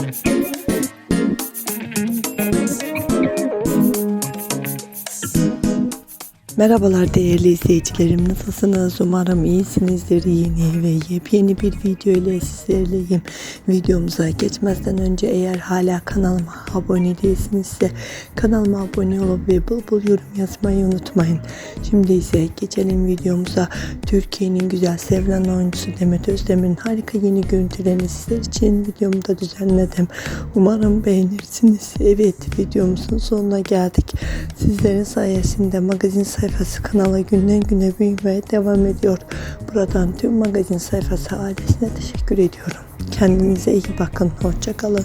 Música Merhabalar değerli izleyicilerim. Nasılsınız? Umarım iyisinizdir. Yeni ve yepyeni bir video ile sizlerleyim. Videomuza geçmezden önce eğer hala kanalıma abone değilsinizse kanalıma abone olup ve bul bul yorum yazmayı unutmayın. Şimdi ise geçelim videomuza. Türkiye'nin güzel sevilen oyuncusu Demet Özdemir'in harika yeni görüntülerini sizler için videomda düzenledim. Umarım beğenirsiniz. Evet videomuzun sonuna geldik. Sizlerin sayesinde magazin sayfası kanala günden güne büyümeye devam ediyor. Buradan tüm magazin sayfası ailesine teşekkür ediyorum. Kendinize iyi bakın. Hoşçakalın.